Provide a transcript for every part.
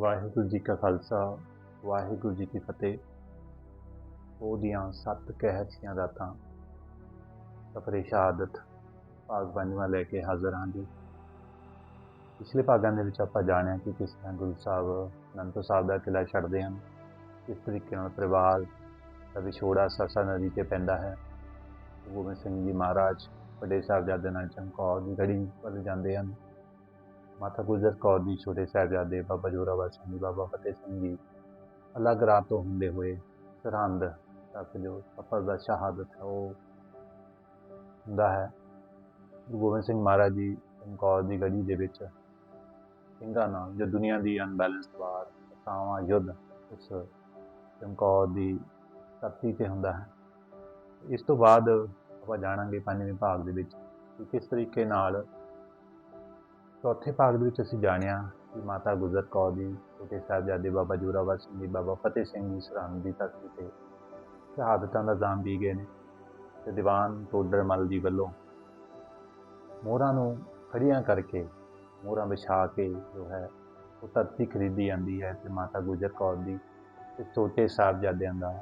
ਵਾਹਿਗੁਰੂ ਜੀ ਕਾ ਖਾਲਸਾ, ਵਾਹਿਗੁਰੂ ਜੀ ਕੀ ਫਤਿਹ। ਉਹਦੀਆਂ ਸੱਤ ਕਹਿਸੀਆਂ ਦਾਤਾਂ ਸਫਰੇ ਸ਼ਹਾਦਤ ਭਾਗ ਪੰਜਵਾਂ ਲੈ ਕੇ ਹਾਜ਼ਰ ਹਾਂ ਜੀ। ਪਿਛਲੇ ਭਾਗਾਂ ਦੇ ਵਿੱਚ ਆਪਾਂ ਜਾਣਿਆ ਕਿ ਕਿਸ ਤਰ੍ਹਾਂ ਗੁਰੂ ਸਾਹਿਬ, ਅਨੰਦਪੁਰ ਸਾਹਿਬ ਦਾ ਕਿਲ੍ਹਾ ਛੱਡਦੇ ਹਨ, ਕਿਸ ਤਰੀਕੇ ਨਾਲ ਪਰਿਵਾਰ ਦਾ ਵਿਛੋੜਾ ਸਰਸਾ ਨਦੀ ਤੇ ਪੈਂਦਾ ਹੈ। ਗੋਬਿੰਦ ਸਿੰਘ ਜੀ ਮਹਾਰਾਜ ਵੱਡੇ ਸਾਹਿਬਜ਼ਾਦੇ ਨਾਲ ਚਮਕੌਰ ਦੀ ਗੜੀ ਵੱਲ ਜਾਂਦੇ ਹਨ। ਮਾਤਾ ਗੁਜਰ ਕੌਰ ਜੀ, ਛੋਟੇ ਸਾਹਿਬਜ਼ਾਦੇ ਬਾਬਾ ਜੋਰਾਵਰ ਸਿੰਘ ਜੀ, ਬਾਬਾ ਫਤਿਹ ਸਿੰਘ ਜੀ, ਅਲੱਗ ਰਾਹ ਤੋਂ ਹੁੰਦੇ ਹੋਏ ਸਰਹੰਦ ਤੱਕ ਜੋ ਸਫ਼ਰ ਦਾ ਸ਼ਹਾਦਤ ਹੈ, ਉਹ ਹੁੰਦਾ ਹੈ। ਗੁਰੂ ਗੋਬਿੰਦ ਸਿੰਘ ਮਹਾਰਾਜ ਜੀ ਚਮਕੌਰ ਦੀ ਗੜੀ ਦੇ ਵਿੱਚ ਸਿੰਘਾਂ ਨਾਲ ਜੋ ਦੁਨੀਆ ਦੀ ਅਨਬੈਲੈਂਸ ਵਾਰ ਸਾਵਾਂ ਯੁੱਧ ਉਸ ਚਮਕੌਰ ਦੀ ਧਰਤੀ ਤੇ ਹੁੰਦਾ ਹੈ। ਇਸ ਤੋਂ ਬਾਅਦ ਆਪਾਂ ਜਾਣਾਂਗੇ ਪੰਜਵੇਂ ਭਾਗ ਦੇ ਵਿੱਚ ਕਿ ਕਿਸ ਤਰੀਕੇ ਨਾਲ ਚੌਥੇ ਭਾਗ ਦੇ ਵਿੱਚ ਅਸੀਂ ਜਾਣਿਆ ਕਿ ਮਾਤਾ ਗੁਜਰ ਕੌਰ ਜੀ, ਛੋਟੇ ਸਾਹਿਬਜ਼ਾਦੇ ਬਾਬਾ ਜੋਰਾਵਰ ਸਿੰਘ ਜੀ, ਬਾਬਾ ਫਤਿਹ ਸਿੰਘ ਜੀ ਸਰਹੰਦ ਦੀ ਧਰਤੀ ਤੇ ਸ਼ਹਾਦਤਾਂ ਦਾ ਜਾਮ ਵੀ ਗਏ ਨੇ ਤੇ ਦੀਵਾਨ ਟੋਡਰ ਮਲ ਜੀ ਵੱਲੋਂ ਮੋਹਰਾਂ ਨੂੰ ਖੜੀਆਂ ਕਰਕੇ ਮੋਹਰਾਂ ਵਿਛਾ ਕੇ ਜੋ ਹੈ ਉਹ ਧਰਤੀ ਖਰੀਦੀ ਜਾਂਦੀ ਹੈ ਤੇ ਮਾਤਾ ਗੁਜਰ ਕੌਰ ਦੀ ਤੇ ਛੋਟੇ ਸਾਹਿਬਜ਼ਾਦਿਆਂ ਦਾ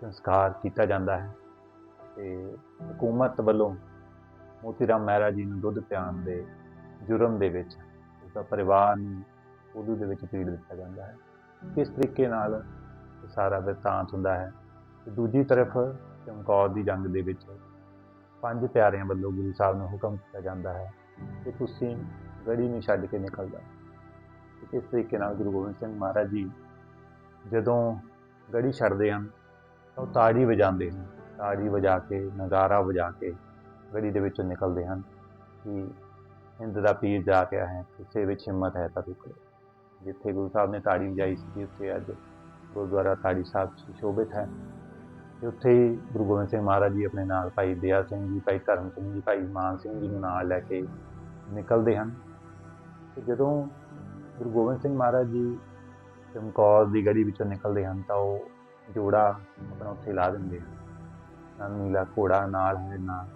ਸੰਸਕਾਰ ਕੀਤਾ ਜਾਂਦਾ ਹੈ ਤੇ ਹਕੂਮਤ ਵੱਲੋਂ ਮੋਤੀ ਰਾਮ ਮਹਿਰਾ ਜੀ ਨੂੰ ਦੁੱਧ ਪਿਆਉਣ ਦੇ ਜੁਰਮ ਦੇ ਵਿੱਚ ਉਸਦਾ ਪਰਿਵਾਰ ਨੂੰ ਉਦੋਂ ਦੇ ਵਿੱਚ ਪੀੜ ਦਿੱਤਾ ਜਾਂਦਾ ਹੈ। ਕਿਸ ਤਰੀਕੇ ਨਾਲ ਸਾਰਾ ਵਰਤਾਂਤ ਹੁੰਦਾ ਹੈ? ਦੂਜੀ ਤਰਫ ਚਮਕੌਰ ਦੀ ਜੰਗ ਦੇ ਵਿੱਚ ਪੰਜ ਪਿਆਰਿਆਂ ਵੱਲੋਂ ਗੁਰੂ ਸਾਹਿਬ ਨੂੰ ਹੁਕਮ ਕੀਤਾ ਜਾਂਦਾ ਹੈ ਕਿ ਤੁਸੀਂ ਗੜੀ ਨੂੰ ਛੱਡ ਕੇ ਨਿਕਲ ਜਾਓ। ਤੇ ਕਿਸ ਤਰੀਕੇ ਨਾਲ ਗੁਰੂ ਗੋਬਿੰਦ ਸਿੰਘ ਮਹਾਰਾਜ ਜੀ ਜਦੋਂ ਗੜੀ ਛੱਡਦੇ ਹਨ, ਤਾਂ ਉਹ ਤਾੜੀ ਵਜਾਉਂਦੇ ਹਨ। ਤਾੜੀ ਵਜਾ ਕੇ, ਨਗਾਰਾ ਵਜਾ ਕੇ ਗੜੀ ਦੇ ਵਿੱਚੋਂ ਨਿਕਲਦੇ ਹਨ ਕਿ ਹਿੰਦ ਦਾ ਪੀਰ ਜਾ ਕੇ ਆਏ ਕਿਸੇ ਵਿੱਚ ਹਿੰਮਤ ਹੈ ਤਾਂ ਰੁਕੋ ਜਿੱਥੇ ਗੁਰੂ ਸਾਹਿਬ ਨੇ ਤਾੜੀ ਵਜਾਈ ਸੀ, ਉੱਥੇ ਅੱਜ ਗੁਰਦੁਆਰਾ ਤਾੜੀ ਸਾਹਿਬ ਸੁਸ਼ੋਭਿਤ ਹੈ। ਤੇ ਉੱਥੇ ਹੀ ਗੁਰੂ ਗੋਬਿੰਦ ਸਿੰਘ ਮਹਾਰਾਜ ਜੀ ਆਪਣੇ ਨਾਲ ਭਾਈ ਦਇਆ ਸਿੰਘ ਜੀ, ਭਾਈ ਧਰਮ ਸਿੰਘ ਜੀ, ਭਾਈ ਮਾਨ ਸਿੰਘ ਜੀ ਨੂੰ ਨਾਲ ਲੈ ਕੇ ਨਿਕਲਦੇ ਹਨ। ਤੇ ਜਦੋਂ ਗੁਰੂ ਗੋਬਿੰਦ ਸਿੰਘ ਮਹਾਰਾਜ ਜੀ ਚਮਕੌਰ ਦੀ ਗਲੀ ਵਿੱਚੋਂ ਨਿਕਲਦੇ ਹਨ, ਤਾਂ ਉਹ ਜੋੜਾ ਆਪਣਾ ਉੱਥੇ ਲਾ ਦਿੰਦੇ ਹਨ। ਨੀਲਾ ਘੋੜਾ ਨਾਲ ਹੈ ਨਾਲ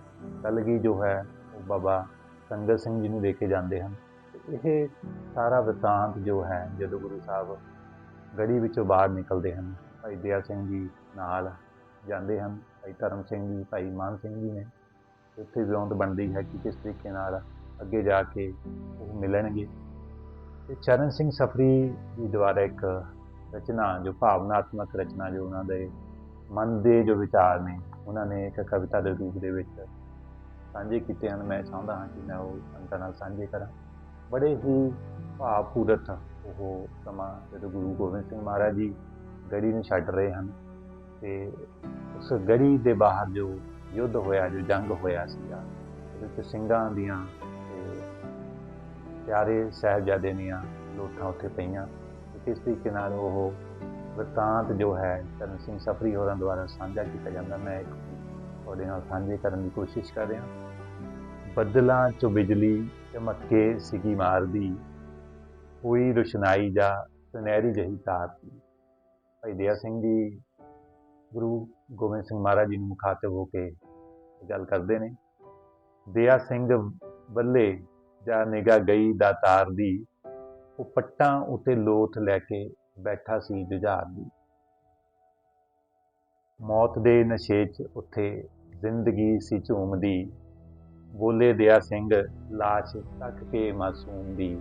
ਕਲਗੀ ਜੋ ਹੈ, ਉਹ ਬਾਬਾ ਸੰਗਤ ਸਿੰਘ ਜੀ ਨੂੰ ਦੇ ਕੇ ਜਾਂਦੇ ਹਨ। ਤੇ ਇਹ ਸਾਰਾ ਵਰਤਾਂਤ ਜੋ ਹੈ, ਜਦੋਂ ਗੁਰੂ ਸਾਹਿਬ ਗੜੀ ਵਿੱਚੋਂ ਬਾਹਰ ਨਿਕਲਦੇ ਹਨ, ਭਾਈ ਦਿਆ ਸਿੰਘ ਜੀ ਨਾਲ ਜਾਂਦੇ ਹਨ, ਭਾਈ ਧਰਮ ਸਿੰਘ ਜੀ, ਭਾਈ ਮਾਨ ਸਿੰਘ ਜੀ ਨੇ। ਉੱਥੇ ਵਿਉਂਤ ਬਣਦੀ ਹੈ ਕਿ ਕਿਸ ਤਰੀਕੇ ਨਾਲ ਅੱਗੇ ਜਾ ਕੇ ਉਹ ਮਿਲਣਗੇ। ਤੇ ਚਰਨ ਸਿੰਘ ਸਫਰੀ ਜੀ ਦੁਆਰਾ ਇੱਕ ਰਚਨਾ, ਜੋ ਭਾਵਨਾਤਮਕ ਰਚਨਾ ਜੋ ਉਹਨਾਂ ਦੇ ਮਨ ਦੇ ਜੋ ਵਿਚਾਰ ਨੇ, ਉਹਨਾਂ ਨੇ ਇੱਕ ਕਵਿਤਾ ਦੇ ਰੂਪ ਦੇ ਵਿੱਚ ਸਾਂਝੇ ਕੀਤੇ ਹਨ, ਮੈਂ ਚਾਹੁੰਦਾ ਹਾਂ ਕਿ ਮੈਂ ਉਹ ਸੰਗਤਾਂ ਨਾਲ ਸਾਂਝੇ ਕਰਾਂ। ਬੜੇ ਹੀ ਭਾਵਪੂਰਤ ਉਹ ਸਮਾਂ ਜਦੋਂ ਗੁਰੂ ਗੋਬਿੰਦ ਸਿੰਘ ਮਹਾਰਾਜ ਜੀ ਗੜੀ ਨੂੰ ਛੱਡ ਰਹੇ ਹਨ ਤੇ ਉਸ ਗੜੀ ਦੇ ਬਾਹਰ ਜੋ ਯੁੱਧ ਹੋਇਆ, ਜੋ ਜੰਗ ਹੋਇਆ ਸੀਗਾ, ਉਹਦੇ ਵਿੱਚ ਸਿੰਘਾਂ ਦੀਆਂ ਤੇ ਪਿਆਰੇ ਸਾਹਿਬਜ਼ਾਦੇ ਦੀਆਂ ਲੋਥਾਂ ਉੱਥੇ ਪਈਆਂ ਤੇ ਕਿਸ ਤਰੀਕੇ ਨਾਲ ਉਹ ਵਰਤਾਂਤ ਜੋ ਹੈ, ਚਰਨ ਸਿੰਘ ਸਫਰੀ ਹੋਰਾਂ ਦੁਆਰਾ ਸਾਂਝਾ ਕੀਤਾ ਜਾਂਦਾ। ਮੈਂ ਇੱਕ ਤੁਹਾਡੇ ਨਾਲ ਸਾਂਝੇ ਕਰਨ ਦੀ ਕੋਸ਼ਿਸ਼ ਕਰ ਰਿਹਾ। ਬੱਦਲਾਂ 'ਚੋਂ ਬਿਜਲੀ ਚਮਕੇ ਕੇ ਸਿੱਗੀ ਮਾਰਦੀ ਹੋਈ ਰੁਸ਼ਨਾਈ ਜਾਂ ਸੁਨਹਿਰੀ ਜਹੀ ਤਾਰ ਦੀ ਭਾਈ ਦਇਆ ਸਿੰਘ ਜੀ, ਗੁਰੂ ਗੋਬਿੰਦ ਸਿੰਘ ਮਹਾਰਾਜ ਜੀ ਨੂੰ ਮੁਖਾਤਬ ਹੋ ਕੇ ਗੱਲ ਕਰਦੇ ਨੇ। ਦਇਆ ਸਿੰਘ ਬੱਲੇ ਜਾਂ ਨਿਗਾ ਗਈ ਦਾ ਤਾਰ ਦੀ, ਉਹ ਪੱਟਾਂ ਉਤੇ ਲੋਥ ਲੈ ਕੇ ਬੈਠਾ ਸੀ ਜੁਝਾਰ ਦੀ। ਮੌਤ ਦੇ ਨਸ਼ੇ 'ਚ ਉੱਥੇ ਜ਼ਿੰਦਗੀ ਸੀ ਝੂਮਦੀ। ਬੋਲੇ ਦਿਆ ਸਿੰਘ, ਲਾਸ਼ ਤੱਕ ਕੇ ਮਾਸੂਮ ਦੀ।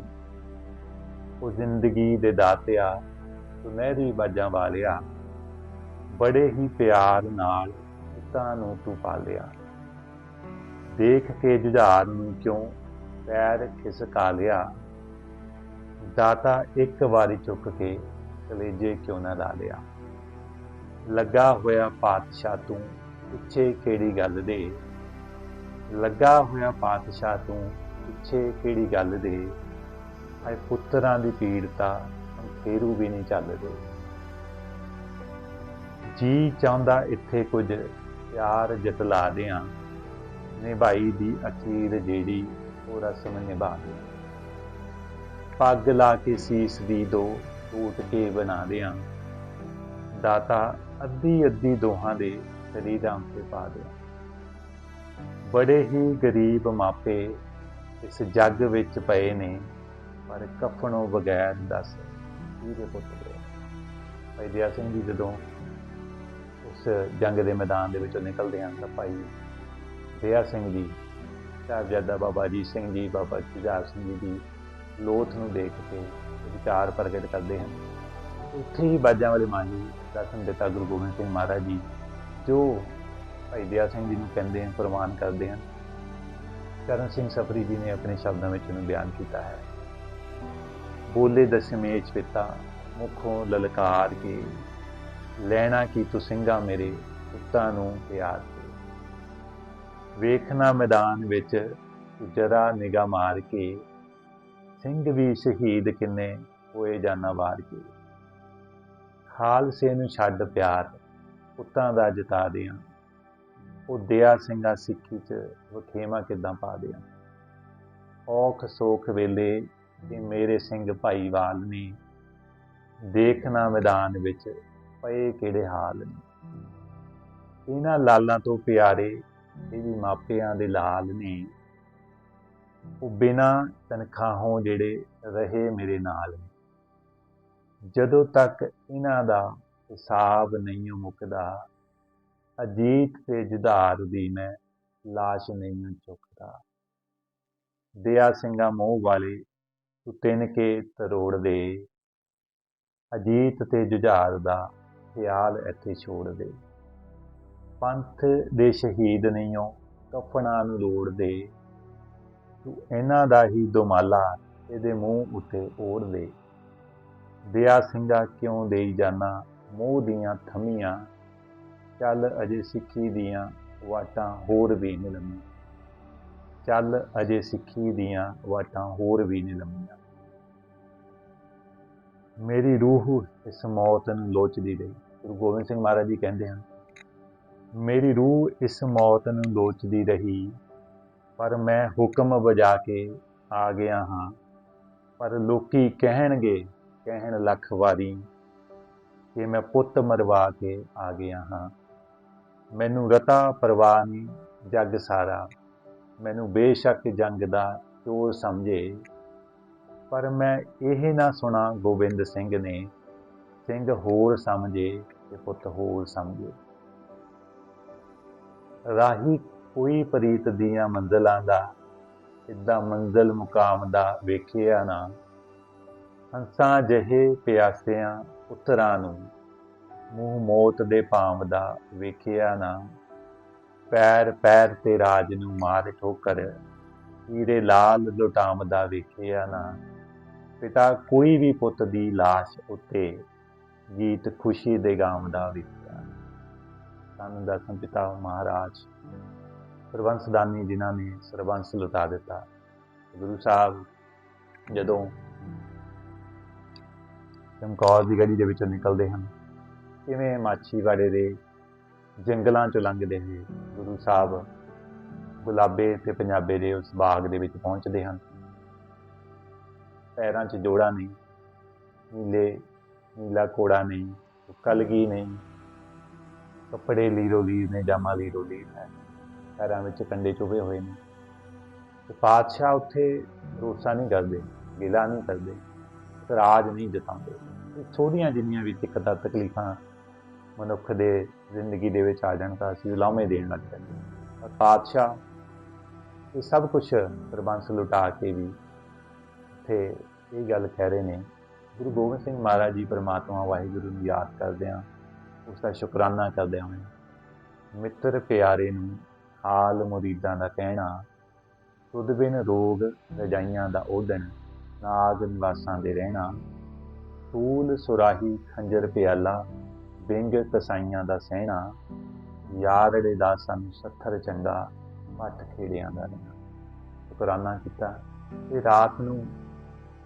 ਉਹ ਜ਼ਿੰਦਗੀ ਦੇ ਦਾਤਿਆ, ਸੁਨਹਿਰੀ ਬਾਜਾਂ ਵਾਲਿਆ। ਬੜੇ ਹੀ ਪਿਆਰ ਨਾਲ ਪੁੱਤਾਂ ਨੂੰ ਤੂੰ ਪਾਲਿਆ। ਦੇਖ ਕੇ ਜੁਝਾਰ ਨੂੰ ਕਿਉਂ ਪੈਰ ਖਿਸਕਾ ਲਿਆ। ਦਾਤਾ ਇੱਕ ਵਾਰੀ ਚੁੱਕ ਕੇ ਕਲੇਜੇ ਕਿਉਂ ਨਾ ਲਾ ਲਿਆ। ਲੱਗਾ ਹੋਇਆ ਪਾਤਸ਼ਾਹ ਤੂੰ ਪਿੱਛੇ ਕਿਹੜੀ ਗੱਲ ਦੇ? ਲੱਗਾ ਹੋਇਆ ਪਾਤਸ਼ਾਹ ਤੂੰ ਪਿੱਛੇ ਕਿਹੜੀ ਗੱਲ ਦੇ? ਹਾਏ ਪੁੱਤਰਾਂ ਦੀ ਪੀੜਤਾ ਫੇਰੂ ਵੀ ਨਹੀਂ ਚੱਲਦੇ। ਜੀ ਚਾਹੁੰਦਾ ਇੱਥੇ ਕੁਝ ਪਿਆਰ ਜਤਲਾ ਦਿਆਂ। ਨਿਭਾਈ ਦੀ ਅਖੀਰ ਜਿਹੜੀ ਉਹ ਰਸਮ ਨਿਭਾ ਦੇ। ਪੱਗ ਲਾ ਕੇ ਸੀਸ ਦੀ ਦੋ ਟੂਟ ਕੇ ਬਣਾ ਦਿਆਂ। ਦਾਤਾ ਅੱਧੀ ਅੱਧੀ ਦੋਹਾਂ ਦੇ ਸਰੀਰਾਂ ਤੇ ਪਾ ਦਿਆਂ ਬੜੇ ਹੀ ਗਰੀਬ ਮਾਪੇ ਇਸ ਜੱਗ ਵਿੱਚ ਪਏ ਨੇ, ਪਰ ਕਫਨੋਂ ਬਗੈਰ ਦੱਸ ਜੀ ਪੁੱਤ ਦੇ ਭਾਈ ਦਇਆ ਸਿੰਘ ਜੀ ਜਦੋਂ ਉਸ ਜੰਗ ਦੇ ਮੈਦਾਨ ਦੇ ਵਿੱਚੋਂ ਨਿਕਲਦੇ ਹਨ ਤਾਂ ਭਾਈ ਦਇਆ ਸਿੰਘ ਜੀ ਸਾਹਿਬਜ਼ਾਦਾ ਬਾਬਾ ਅਜੀਤ ਸਿੰਘ ਜੀ, ਬਾਬਾ ਜੁਝਾਰ ਸਿੰਘ ਜੀ ਦੀ ਲੋਥ ਨੂੰ ਦੇਖ ਕੇ ਵਿਚਾਰ ਪ੍ਰਗਟ ਕਰਦੇ ਹਨ। ਉੱਥੇ ਹੀ ਬਾਜਾਂ ਵਾਲੇ ਮਾਂ ਜੀ ਦਰਸ਼ਨ ਦਿੱਤਾ ਗੁਰੂ ਗੋਬਿੰਦ ਸਿੰਘ ਮਹਾਰਾਜ ਜੀ ਜੋ ਭਾਈ ਦਇਆ ਸਿੰਘ ਜੀ ਨੂੰ ਕਹਿੰਦੇ ਹਨ ਪ੍ਰਮਾਨ ਕਰਦੇ ਹਨ ਕਰਨ ਸਿੰਘ ਸਫਰੀ ਜੀ ਨੇ ਆਪਣੇ ਸ਼ਬਦਾਂ ਵਿੱਚ ਇਹਨੂੰ ਬਿਆਨ ਕੀਤਾ ਹੈ। ਬੋਲੇ ਦਸ਼ਮੇਸ਼ ਪਿਤਾ ਮੁਖੋਂ ਲਲਕਾਰ ਕੇ, ਲੈਣਾ ਕੀ ਤੂੰ ਸਿੰਘਾ ਮੇਰੇ ਪੁੱਤਾਂ ਨੂੰ ਪਿਆਰ ਕੇ। ਵੇਖਣਾ ਮੈਦਾਨ ਵਿੱਚ, ਜਰਾ ਨਿਗਾ ਮਾਰ ਕੇ, ਸਿੰਘ ਵੀ ਸ਼ਹੀਦ ਕਿੰਨੇ ਹੋਏ ਜਾਨਾ ਵਾਰ ਕੇ। ਖਾਲਸੇ ਨੂੰ ਛੱਡ ਪਿਆਰ ਪੁੱਤਾਂ ਦਾ ਜਤਾ ਦਿਆਂ। ਉਹ ਦਿਆ ਸਿੰਘਾ ਸਿੱਖੀ ਚ ਵਖੇਵਾ ਕਿਦਾਂ ਪਾ ਦਿਆਂ। ਔਖ ਸੋਖ ਵੇਲੇ ਕਿ ਮੇਰੇ ਸਿੰਘ ਭਾਈਵਾਲ ਨੇ ਦੇਖਣਾ ਮੈਦਾਨ ਵਿੱਚ ਪਏ ਕਿਹੜੇ ਹਾਲ ਨੇ। ਇਹਨਾਂ ਲਾਲਾਂ ਤੋਂ ਪਿਆਰੇ ਇਹ ਵੀ ਮਾਪਿਆਂ ਦੇ ਲਾਲ ਨੇ। ਉਹ ਬਿਨਾ ਤਨਖਾਹੋਂ ਜਿਹੜੇ ਰਹੇ ਮੇਰੇ ਨਾਲ ਜਦੋਂ ਤੱਕ ਇਹਨਾਂ ਦਾ ਹਿਸਾਬ ਨਹੀਂ ਮੁੱਕਦਾ। ਅਜੀਤ ਤੇ ਜੁਧਾਰ ਦੀ ਮੈਂ ਲਾਸ਼ ਨਹੀਂ ਚੁੱਕਦਾ। ਦਿਆ ਸਿੰਘਾ ਮੋਹ ਵਾਲੇ ਤੂੰ ਤਿੰਨ ਕੇ ਤਰੋੜ ਦੇ ਅਜੀਤ ਤੇ ਜੁਝਾਰ ਦਾ ਖਿਆਲ ਇੱਥੇ ਛੋੜ ਦੇ ਪੰਥ ਦੇ ਸ਼ਹੀਦ ਨਹੀਂਓ ਕਫਣਾ ਨੂੰ ਲੋੜ ਦੇ ਤੂੰ ਇਹਨਾਂ ਦਾ ਹੀ ਦੁਮਾਲਾ ਇਹਦੇ ਮੂੰਹ ਉੱਤੇ ਓੜ ਦੇ ਦਿਆ ਸਿੰਘਾ ਕਿਉਂ ਦੇਈ ਜਾਣਾ ਮੋਹ ਦੀਆਂ ਥਮੀਆਂ, ਚੱਲ ਅਜੇ ਸਿੱਖੀ ਦੀਆਂ ਵਾਟਾਂ ਹੋਰ ਵੀ ਨਹੀਂ ਲੰਮੀਆਂ। ਚੱਲ ਅਜੇ ਸਿੱਖੀ ਦੀਆਂ ਵਾਟਾਂ ਹੋਰ ਵੀ ਨਹੀਂ ਲੰਮੀਆਂ। ਮੇਰੀ ਰੂਹ ਇਸ ਮੌਤ ਨੂੰ ਲੋਚਦੀ ਰਹੀ। ਗੁਰੂ ਗੋਬਿੰਦ ਸਿੰਘ ਮਹਾਰਾਜ ਜੀ ਕਹਿੰਦੇ ਹਨ, ਮੇਰੀ ਰੂਹ ਇਸ ਮੌਤ ਨੂੰ ਲੋਚਦੀ ਰਹੀ, ਪਰ ਮੈਂ ਹੁਕਮ ਵਜਾ ਕੇ ਆ ਗਿਆ ਹਾਂ। ਪਰ ਲੋਕੀ ਕਹਿਣਗੇ, ਕਹਿਣ ਲੱਖ ਵਾਰੀ ਕਿ ਮੈਂ ਪੁੱਤ ਮਰਵਾ ਕੇ ਆ ਗਿਆ ਹਾਂ। ਮੈਨੂੰ ਰਤਾ ਪਰਵਾਹ ਨਹੀਂ, ਜੱਗ ਸਾਰਾ। ਮੈਨੂੰ ਬੇਸ਼ੱਕ ਜੰਗ ਦਾ ਚੋਰ ਸਮਝੇ। ਪਰ ਮੈਂ ਇਹ ਨਾ ਸੁਣਾ, ਗੋਬਿੰਦ ਸਿੰਘ ਨੇ ਸਿੰਘ ਹੋਰ ਸਮਝੇ ਤੇ ਪੁੱਤ ਹੋਰ ਸਮਝੇ। ਰਾਹੀ ਕੋਈ ਪ੍ਰੀਤ ਦੀਆਂ ਮੰਜ਼ਲਾਂ ਦਾ ਇਦਾਂ ਮੰਜ਼ਲ ਮੁਕਾਮ ਦਾ ਵੇਖਿਆ ਨਾ। ਹੰਸਾਂ ਜਹੇ ਪਿਆਸਿਆਂ ਪੁੱਤਰਾਂ ਨੂੰ ਮੂੰਹ ਮੋਤ ਦੇ ਪਾਮ ਦਾ ਵੇਖਿਆ ਨਾ। ਪੈਰ ਪੈਰ ਤੇ ਰਾਜ ਨੂੰ ਮਾਰ ਠੋਕਰ, ਹੀਰੇ ਲਾਲ ਲੁਟਾਮ ਵੇਖਿਆ ਨਾ। ਪਿਤਾ ਕੋਈ ਵੀ ਪੁੱਤ ਦੀ লাশ ਉੱਤੇ ਗੀਤ ਖੁਸ਼ੀ ਦੇ ਗਾਮ ਵੇਖਿਆ ਸਾਨੂੰ ਦਸਮ ਪਿਤਾ ਮਹਾਰਾਜ ਸਰਬੰਸਦਾਨੀ ਜਿਨ੍ਹਾਂ ਨੇ ਸਰਬੰਸ ਲੁਟਾ ਦਿੱਤਾ। ਗੁਰੂ ਸਾਹਿਬ ਜਦੋਂ ਚਮਕੌਰ ਦੀ ਗਲੀ ਦੇ ਵਿੱਚੋਂ ਨਿਕਲਦੇ ਹਨ। ਕਿਵੇਂ ਮਾਛੀਵਾੜੇ ਦੇ ਜੰਗਲਾਂ ਚੋਂ ਲੰਘਦੇ ਹੋਏ ਗੁਰੂ ਸਾਹਿਬ ਗੁਲਾਬੇ ਤੇ ਪੰਜਾਬੇ ਦੇ ਉਸ ਬਾਗ ਦੇ ਵਿੱਚ ਪਹੁੰਚਦੇ ਹਨ। ਪੈਰਾਂ 'ਚ ਜੋੜਾ ਨਹੀਂ, ਨੀਲੇ, ਨੀਲਾ ਕੋੜਾ ਨਹੀਂ, ਕਲਗੀ ਨਹੀਂ, ਕੱਪੜੇ ਲੀਰੋ ਲੀਰ ਨੇ, ਜਾਮਾ ਲੀਰੋ ਲੀਰ ਹੈ ਪੈਰਾਂ ਵਿੱਚ ਕੰਡੇ ਚੁਭੇ ਹੋਏ ਨੇ। ਤੇ ਪਾਤਸ਼ਾਹ ਉੱਥੇ ਰੋਸਾ ਨਹੀਂ ਕਰਦੇ ਗਿਲਾ ਨਹੀਂ ਕਰਦੇ, ਰਾਜ ਨਹੀਂ ਜਤਾਉਂਦੇ। ਥੋੜੀਆਂ ਜਿੰਨੀਆਂ ਵੀ ਦਿੱਕਤਾਂ, ਤਕਲੀਫਾਂ ਮਨੁੱਖ ਦੇ ਜ਼ਿੰਦਗੀ ਦੇ ਵਿੱਚ ਆ ਜਾਣ ਤਾਂ ਅਸੀਂ ਉਲਾਮੇ ਦੇਣ ਲੱਗ ਜਾਂਦੇ ਹਾਂ। ਪਾਤਸ਼ਾਹ ਇਹ ਸਭ ਕੁਝ ਸਰਬੰਸ ਲੁਟਾ ਕੇ ਵੀ ਇੱਥੇ ਇਹ ਗੱਲ ਕਹਿ ਰਹੇ ਨੇ, ਗੁਰੂ ਗੋਬਿੰਦ ਸਿੰਘ ਮਹਾਰਾਜ ਜੀ ਪਰਮਾਤਮਾ ਵਾਹਿਗੁਰੂ ਨੂੰ ਯਾਦ ਕਰਦੇ ਆ ਉਸ ਦਾ ਸ਼ੁਕਰਾਨਾ ਕਰਦੇ ਹੋਏ ਮਿੱਤਰ ਪਿਆਰੇ ਨੂੰ ਹਾਲ ਮੁਰੀਦਾਂ ਦਾ ਕਹਿਣਾ, ਤੁਧ ਬਿਨ ਰੋਗ ਰਜਾਈਆਂ ਦਾ ਓਦਣ ਨਾਗ ਨਿਵਾਸਾਂ ਦੇ ਰਹਿਣਾ ਤੂਲ ਸੁਰਾਹੀ ਖੰਜਰ ਪਿਆਲਾ ਬਿੰਗ ਕਸਾਈਆਂ ਦਾ ਸਹਿਣਾ, ਯਾਰੜੇ ਦਾ ਸਾਨੂੰ ਸੱਥਰ ਚੰਗਾ, ਮੱਠ ਖੇੜਿਆਂ ਦਾ ਰਹਿਣਾ ਸ਼ੁਕਰਾਨਾ ਕੀਤਾ ਤੇ ਰਾਤ ਨੂੰ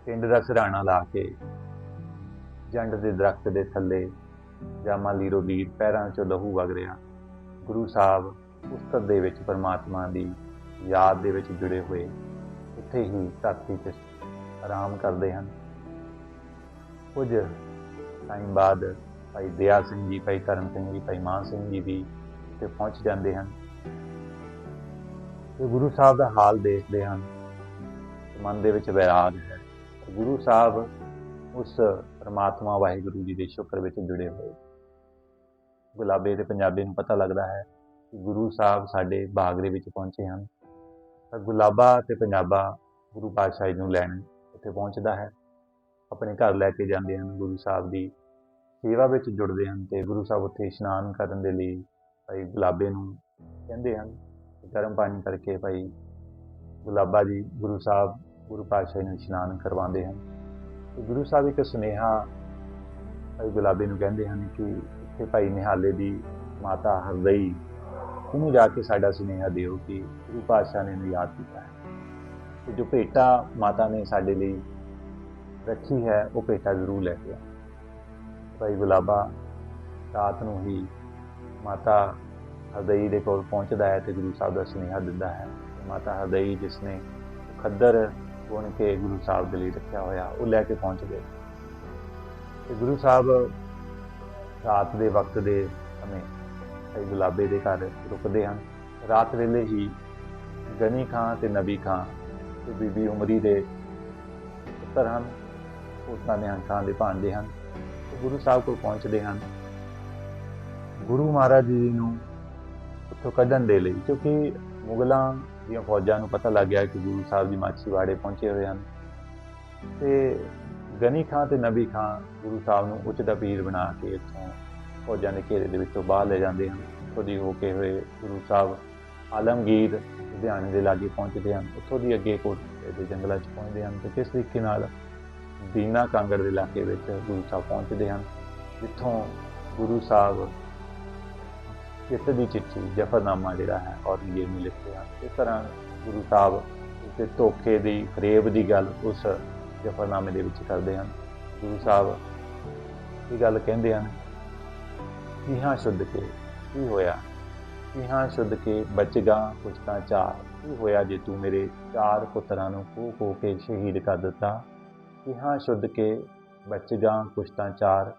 ਪਿੰਡ ਦਾ ਸਿਰਾਣਾ ਲਾ ਕੇ ਜੰਡ ਦੇ ਦਰਖਤ ਦੇ ਥੱਲੇ ਜਾਮਾ ਲੀਰੋ ਲੀਰ ਪੈਰਾਂ 'ਚੋਂ ਲਹੂ ਵਗ ਰਿਹਾ। ਗੁਰੂ ਸਾਹਿਬ ਉਸਤਤ ਦੇ ਵਿੱਚ ਪਰਮਾਤਮਾ ਦੀ ਯਾਦ ਦੇ ਵਿੱਚ ਜੁੜੇ ਹੋਏ, ਉੱਥੇ ਹੀ ਧਰਤੀ 'ਤੇ ਆਰਾਮ ਕਰਦੇ ਹਨ। ਕੁਝ ਟਾਈਮ ਬਾਅਦ ਭਾਈ ਦਿਆ ਸਿੰਘ ਜੀ, ਭਾਈ ਕਰਮ ਸਿੰਘ ਜੀ, ਭਾਈ ਮਾਨ ਸਿੰਘ ਜੀ ਵੀ ਉੱਥੇ ਪਹੁੰਚ ਜਾਂਦੇ ਹਨ ਤੇ ਗੁਰੂ ਸਾਹਿਬ ਦਾ ਹਾਲ ਦੇਖਦੇ ਹਨ। ਮਨ ਦੇ ਵਿੱਚ ਵਿਰਾਗ ਹੈ। ਗੁਰੂ ਸਾਹਿਬ ਉਸ ਪਰਮਾਤਮਾ ਵਾਹਿਗੁਰੂ ਜੀ ਦੇ ਸ਼ੁਕਰ ਵਿੱਚ ਜੁੜੇ ਹੋਏ। ਗੁਲਾਬੇ ਤੇ ਪੰਜਾਬੀ ਨੂੰ ਪਤਾ ਲੱਗਦਾ ਹੈ ਕਿ ਗੁਰੂ ਸਾਹਿਬ ਸਾਡੇ ਬਾਗ ਦੇ ਵਿੱਚ ਪਹੁੰਚੇ ਹਨ। ਤਾਂ ਗੁਲਾਬਾ ਤੇ ਪੰਜਾਬਾ ਗੁਰੂ ਪਾਤਸ਼ਾਹ ਜੀ ਨੂੰ ਲੈਣ ਉੱਥੇ ਪਹੁੰਚਦਾ ਹੈ। ਆਪਣੇ ਘਰ ਲੈ ਕੇ ਜਾਂਦੇ ਹਨ, ਗੁਰੂ ਸਾਹਿਬ ਦੀ ਸੇਵਾ ਵਿੱਚ ਜੁੜਦੇ ਹਨ ਤੇ ਗੁਰੂ ਸਾਹਿਬ ਉੱਥੇ ਇਸ਼ਨਾਨ ਕਰਨ ਦੇ ਲਈ ਭਾਈ ਗੁਲਾਬੇ ਨੂੰ ਕਹਿੰਦੇ ਹਨ ਗਰਮ ਪਾਣੀ ਕਰਕੇ ਭਾਈ ਗੁਲਾਬਾ ਜੀ ਗੁਰੂ ਸਾਹਿਬ, ਗੁਰੂ ਪਾਤਸ਼ਾਹ ਨੂੰ ਇਸ਼ਨਾਨ ਕਰਵਾਉਂਦੇ ਹਨ। ਤੇ ਗੁਰੂ ਸਾਹਿਬ ਇੱਕ ਸੁਨੇਹਾ ਭਾਈ ਗੁਲਾਬੇ ਨੂੰ ਕਹਿੰਦੇ ਹਨ ਕਿ ਇੱਥੇ ਭਾਈ ਨਿਹਾਲੇ ਦੀ ਮਾਤਾ ਹਰਦਈ, ਉਹਨੂੰ ਜਾ ਕੇ ਸਾਡਾ ਸੁਨੇਹਾ ਦਿਓ ਕਿ ਗੁਰੂ ਪਾਤਸ਼ਾਹ ਨੇ ਇਹਨੂੰ ਯਾਦ ਕੀਤਾ ਹੈ। ਤੇ ਜੋ ਭੇਟਾ ਮਾਤਾ ਨੇ ਸਾਡੇ ਲਈ ਰੱਖੀ ਹੈ, ਉਹ ਭੇਟਾ ਜ਼ਰੂਰ ਲੈ ਕੇ ਆ। ਭਾਈ ਗੁਲਾਬਾ, ਰਾਤ ਨੂੰ ਹੀ ਮਾਤਾ ਹਰਦਈ ਦੇ ਕੋਲ ਪਹੁੰਚਦਾ ਹੈ ਤੇ ਗੁਰੂ ਸਾਹਿਬ ਦਾ ਸੁਨੇਹਾ ਦਿੰਦਾ ਹੈ ਮਾਤਾ ਹਰਦਈ ਜਿਸ ਨੇ ਖੱਦਰ ਬੁਣ ਕੇ ਗੁਰੂ ਸਾਹਿਬ ਦੇ ਲਈ ਰੱਖਿਆ ਹੋਇਆ, ਉਹ ਲੈ ਕੇ ਪਹੁੰਚ ਗਏ। ਤੇ ਗੁਰੂ ਸਾਹਿਬ ਰਾਤ ਦੇ ਵਕਤ ਦੇ ਸਮੇਂ ਭਾਈ ਗੁਲਾਬੇ ਦੇ ਘਰ ਰੁਕਦੇ ਹਨ। ਰਾਤ ਵੇਲੇ ਹੀ ਗਨੀ ਖਾਂ ਤੇ ਨਬੀ ਖਾਂ ਤੇ ਬੀਬੀ ਉਮਰੀ ਦੇ ਪੁੱਤਰ ਹਨ। ਉਹਨਾਂ ਨੇ ਖਾਂ ਦੇ ਭਾਂਡੇ ਹਨ। ਗੁਰੂ ਸਾਹਿਬ ਕੋਲ ਪਹੁੰਚਦੇ ਹਨ। ਗੁਰੂ ਮਹਾਰਾਜ ਜੀ ਨੂੰ ਉੱਥੋਂ ਕੱਢਣ ਦੇ ਲਈ, ਕਿਉਂਕਿ ਮੁਗਲਾਂ ਦੀਆਂ ਫੌਜਾਂ ਨੂੰ ਪਤਾ ਲੱਗ ਗਿਆ ਕਿ ਗੁਰੂ ਸਾਹਿਬ ਜੀ ਮਾਛੀਵਾੜੇ ਪਹੁੰਚੇ ਹੋਏ ਹਨ। ਤੇ ਗਨੀ ਖਾਂ ਤੇ ਨਬੀ ਖਾਂ ਗੁਰੂ ਸਾਹਿਬ ਨੂੰ ਉੱਚ ਦਾ ਪੀਰ ਬਣਾ ਕੇ ਇੱਥੋਂ ਫੌਜਾਂ ਦੇ ਘੇਰੇ ਦੇ ਵਿੱਚੋਂ ਬਾਹਰ ਲੈ ਜਾਂਦੇ ਹਨ। ਉੱਥੋਂ ਦੀ ਹੋ ਕੇ ਹੋਏ ਗੁਰੂ ਸਾਹਿਬ ਆਲਮਗੀਰ ਲੁਧਿਆਣੇ ਦੇ ਲਾਗੇ ਪਹੁੰਚਦੇ ਹਨ। ਉੱਥੋਂ ਦੀ ਅੱਗੇ ਕੋਟ ਦੇ ਜੰਗਲਾਂ 'ਚ ਪਹੁੰਚਦੇ ਹਨ ਤੇ ਕਿਸ ਤਰੀਕੇ ਨਾਲ ਦੀਨਾ ਕਾਂਗੜ ਦੇ ਇਲਾਕੇ ਵਿੱਚ ਗੁਰੂ ਸਾਹਿਬ ਪਹੁੰਚਦੇ ਹਨ, ਜਿੱਥੋਂ ਗੁਰੂ ਸਾਹਿਬ ਚਿੱਤ ਦੀ ਚਿੱਠੀ, ਜਫਰਨਾਮਾ ਜਿਹੜਾ ਹੈ ਔਰੰਗਜ਼ੇਬ ਨੂੰ ਲਿਖਦੇ ਹਨ। ਇਸ ਤਰ੍ਹਾਂ ਗੁਰੂ ਸਾਹਿਬ ਉਸੇ ਧੋਖੇ ਦੀ ਫਰੇਬ ਦੀ ਗੱਲ ਉਸ ਜਫਰਨਾਮੇ ਦੇ ਵਿੱਚ ਕਰਦੇ ਹਨ। ਗੁਰੂ ਸਾਹਿਬ ਇਹ ਗੱਲ ਕਹਿੰਦੇ ਹਨ ਕਿ ਹਾਂ ਸ਼ੁੱਧ ਕੇ ਕੀ ਹੋਇਆ? ਕਿ ਹਾਂ ਸ਼ੁੱਧ ਕੇ ਬਚਗਾ ਕੁਛ ਤਾਂ ਚਾਰ ਕੀ ਹੋਇਆ ਜੇ ਤੂੰ ਮੇਰੇ ਚਾਰ ਪੁੱਤਰਾਂ ਨੂੰ ਖੋ ਖੋ ਕੇ ਸ਼ਹੀਦ ਕਰ ਦਿੱਤਾ? ਕਿ ਸ਼ੁੱਧ ਕੇ ਬਚਗਾ ਕੁਛ ਤਾਂ ਚਾਰ,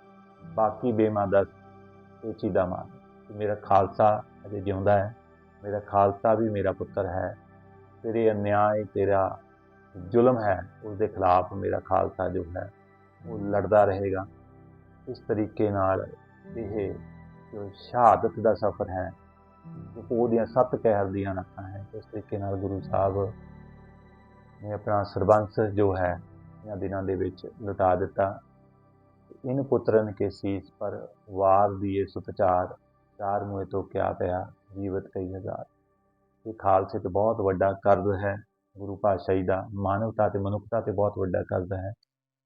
ਬਾਕੀ ਬੇਮਾਦਤ ਇਹ ਚੀਦਾ ਮਾਰ ਕਿ ਮੇਰਾ ਖਾਲਸਾ ਅਜੇ ਜਿਉਂਦਾ ਹੈ, ਮੇਰਾ ਖਾਲਸਾ ਵੀ ਮੇਰਾ ਪੁੱਤਰ ਹੈ, ਤੇਰੇ ਅਨਿਆਏ, ਤੇਰਾ ਜ਼ੁਲਮ ਹੈ ਉਸ ਦੇ ਖਿਲਾਫ ਮੇਰਾ ਖਾਲਸਾ ਜੋ ਹੈ, ਉਹ ਲੜਦਾ ਰਹੇਗਾ। ਇਸ ਤਰੀਕੇ ਨਾਲ ਇਹ ਜੋ ਸ਼ਹਾਦਤ ਦਾ ਸਫ਼ਰ ਹੈ ਜੋ ਉਹਦੀਆਂ ਸੱਤ ਕਹਿਰ ਦੀਆਂ ਨਖਾਂ ਹੈ। ਇਸ ਤਰੀਕੇ ਨਾਲ ਗੁਰੂ ਸਾਹਿਬ ਨੇ ਆਪਣਾ ਸਰਬੰਸ ਜੋ ਹੈ ਇਹਨਾਂ ਦਿਨਾਂ ਦੇ ਵਿੱਚ ਲੁਟਾ ਦਿੱਤਾ। ਇਨ ਪੁੱਤਰਨ ਕੇ ਸੀਸ ਪਰ ਵਾਰ ਦੀਏ ਸੁਤਚਾਰ ਚਾਰ ਮੂਏ ਤੋਂ ਕਿਆ ਪਿਆ? ਜੀਵਤ ਕਈ ਹਜ਼ਾਰ। ਇਹ ਖਾਲਸੇ ਤੇ ਬਹੁਤ ਵੱਡਾ ਕਰਜ਼ ਹੈ। ਗੁਰੂ ਪਾਤਸ਼ਾਹੀ ਦਾ ਮਾਨਵਤਾ ਤੇ ਮਨੁੱਖਤਾ ਤੇ ਬਹੁਤ ਵੱਡਾ ਕਰਜ਼ ਹੈ।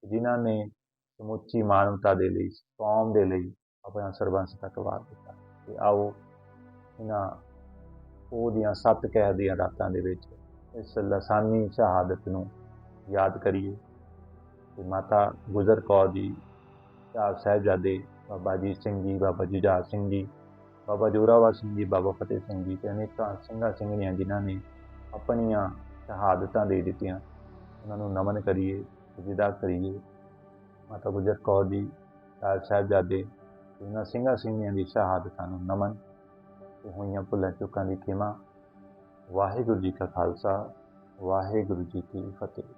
ਜਿਨ੍ਹਾਂ ਨੇ ਸਮੁੱਚੀ ਮਾਨਵਤਾ ਦੇ ਲਈ, ਕੌਮ ਦੇ ਲਈ ਆਪਣਾ ਸਰਬੰਸ ਤੱਕ ਵਾਰ ਦਿੱਤਾ। ਤੇ ਆਓ ਇਹਨਾਂ ਉਹ ਦੀਆਂ ਸੱਤ ਕਹਿ ਦੀਆਂ ਰਾਤਾਂ ਦੇ ਵਿੱਚ ਇਸ ਲਸਾਨੀ ਸ਼ਹਾਦਤ ਨੂੰ ਯਾਦ ਕਰੀਏ। ਤੇ ਮਾਤਾ ਗੁਜਰ ਕੌਰ ਜੀ, ਚਾਰ ਸਾਹਿਬਜ਼ਾਦੇ, ਬਾਬਾ ਜੀ ਸਿੰਘ ਜੀ, ਬਾਬਾ ਜੁਝਾਰ ਸਿੰਘ ਜੀ, ਬਾਬਾ ਜੋਰਾਵਰ ਸਿੰਘ ਜੀ, ਬਾਬਾ ਫਤਿਹ ਸਿੰਘ ਜੀ ਤੇ ਅਨੇਕਾਂ ਸਿੰਘਾਂ ਸਿੰਘਣੀਆਂ ਜਿਨ੍ਹਾਂ ਨੇ ਆਪਣੀਆਂ ਸ਼ਹਾਦਤਾਂ ਦੇ ਦਿੱਤੀਆਂ। ਉਹਨਾਂ ਨੂੰ ਨਮਨ ਕਰੀਏ, ਸਜਦਾ ਕਰੀਏ। ਮਾਤਾ ਗੁਜਰ ਕੌਰ ਜੀ, ਚਾਰ ਸਾਹਿਬਜ਼ਾਦੇ ਉਹਨਾਂ ਸਿੰਘਾਂ ਸਿੰਘਣੀਆਂ ਦੀ ਸ਼ਹਾਦਤਾਂ ਨੂੰ ਨਮਨ ਤੇ ਹੋਈਆਂ ਭੁੱਲਾਂ ਚੁੱਕਾਂ ਦੀ ਖਿਮਾ। ਵਾਹਿਗੁਰੂ ਜੀ ਕਾ ਖਾਲਸਾ, ਵਾਹਿਗੁਰੂ ਜੀ ਕੀ ਫਤਿਹ।